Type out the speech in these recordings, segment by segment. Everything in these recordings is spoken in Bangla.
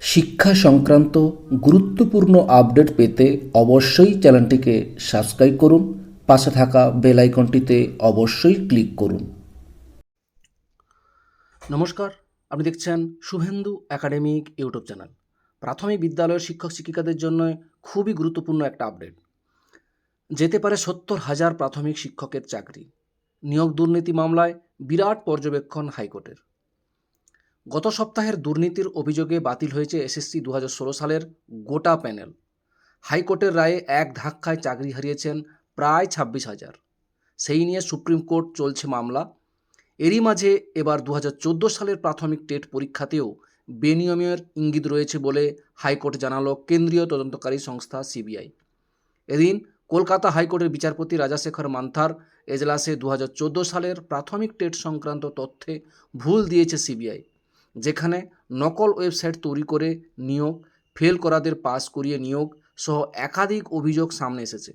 শিক্ষা সংক্রান্ত গুরুত্বপূর্ণ আপডেট পেতে অবশ্যই চ্যানেলটিকে সাবস্ক্রাইব করুন, পাশে থাকা বেল আইকনটিতে অবশ্যই ক্লিক করুন। নমস্কার, আপনি দেখছেন শুভেন্দু একাডেমিক ইউটিউব চ্যানেল। প্রাথমিক বিদ্যালয়ের শিক্ষক শিক্ষিকাদের জন্য খুবই গুরুত্বপূর্ণ একটা আপডেট। যেতে পারে সত্তর হাজার প্রাথমিক শিক্ষকের চাকরি। নিয়োগ দুর্নীতি মামলায় বিরাট পর্যবেক্ষণ হাইকোর্টের। গত সপ্তাহের দুর্নীতির অভিযোগে বাতিল হয়েছে এসএসসি দু হাজার ষোলো সালের গোটা প্যানেল। হাইকোর্টের রায়ে এক ধাক্কায় চাকরি হারিয়েছেন প্রায় ছাব্বিশ হাজার। সেই নিয়ে সুপ্রিম কোর্ট চলছে মামলা। এরই মাঝে এবার দু হাজার চোদ্দ সালের প্রাথমিক টেট পরীক্ষাতেও বেনিয়মের ইঙ্গিত রয়েছে বলে হাইকোর্ট জানালো কেন্দ্রীয় তদন্তকারী সংস্থা সিবিআই। এদিন কলকাতা হাইকোর্টের বিচারপতি রাজাশেখর মান্থার এজলাসে দু হাজার চোদ্দ সালের প্রাথমিক টেট সংক্রান্ত তথ্যে ভুল দিয়েছে সিবিআই। যেখানে নকল ওয়েবসাইট তৈরি করে নিয়োগ, ফেল করাদের পাস করিয়ে নিয়োগ সহ একাধিক অভিযোগ সামনে এসেছে।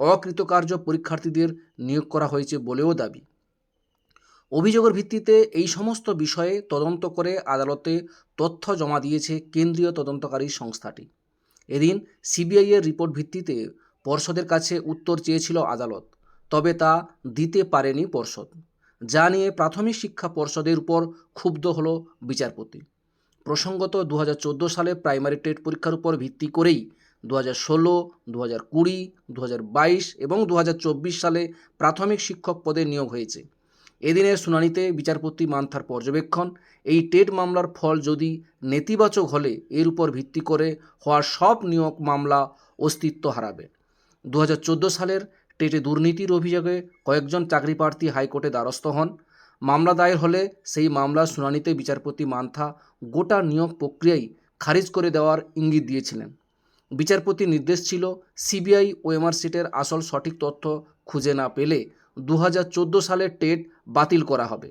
অকৃতকার্য পরীক্ষার্থীদের নিয়োগ করা হয়েছে বলেও দাবি। অভিযোগের ভিত্তিতে এই সমস্ত বিষয়ে তদন্ত করে আদালতে তথ্য জমা দিয়েছে কেন্দ্রীয় তদন্তকারী সংস্থাটি। এদিন সিবিআই এর রিপোর্ট ভিত্তিতে পর্ষদের কাছে উত্তর চেয়েছিল আদালত, তবে তা দিতে পারেনি পর্ষদ। যা নিয়ে প্রাথমিক শিক্ষা পর্ষদের উপর ক্ষুব্ধ হল বিচারপতি। প্রসঙ্গত দু হাজার চোদ্দ সালে প্রাইমারি টেট পরীক্ষার উপর ভিত্তি করেই দু হাজার ষোলো দু হাজার কুড়ি দু হাজার বাইশ এবং দু হাজার চব্বিশ সালে প্রাথমিক শিক্ষক পদে নিয়োগ হয়েছে। এদিনের শুনানিতে বিচারপতি মান্থার পর্যবেক্ষণ, এই টেট মামলার ফল যদি নেতিবাচক হলে এর উপর ভিত্তি করে হওয়া সব নিয়োগ মামলা অস্তিত্ব হারাবে। দু হাজার চোদ্দ সালের টেটে দুর্নীতির অভিযোগে কয়েকজন চাকরি প্রার্থী হাইকোর্টে দ্বারস্থ হন। মামলা দায়ের হলে সেই মামলার শুনানিতে বিচারপতি মান্থা গোটা নিয়োগ প্রক্রিয়াই খারিজ করে দেওয়ার ইঙ্গিত দিয়েছিলেন। বিচারপতির নির্দেশ ছিল সিবিআই ওএমআর সিটের আসল সঠিক তথ্য খুঁজে না পেলে দু হাজার চোদ্দ সালের টেট বাতিল করা হবে।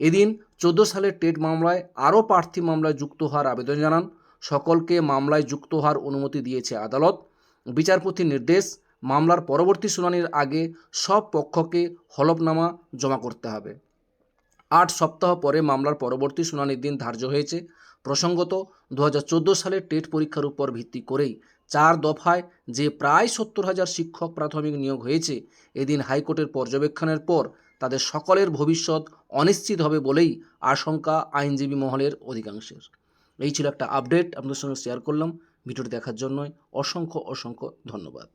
এদিন চোদ্দ সালের টেট মামলায় আরও প্রার্থী মামলায় যুক্ত হওয়ার আবেদন জানান। সকলকে মামলায় যুক্ত হওয়ার অনুমতি দিয়েছে আদালত। বিচারপতির নির্দেশ মামলার পরবর্তী শুনানির আগে সব পক্ষকে হলফনামা জমা করতে হবে। আট সপ্তাহ পরে মামলার পরবর্তী শুনানির দিন ধার্য হয়েছে। প্রসঙ্গত দু সালের টেট পরীক্ষার উপর ভিত্তি করেই চার দফায় যে প্রায় সত্তর হাজার শিক্ষক প্রাথমিক নিয়োগ হয়েছে, এদিন হাইকোর্টের পর্যবেক্ষণের পর তাদের সকলের ভবিষ্যৎ অনিশ্চিত হবে বলেই আশঙ্কা আইনজীবী মহলের অধিকাংশের। এই ছিল একটা আপডেট, আপনাদের সঙ্গে শেয়ার করলাম। ভিডিওটি দেখার জন্য অসংখ্য অসংখ্য ধন্যবাদ।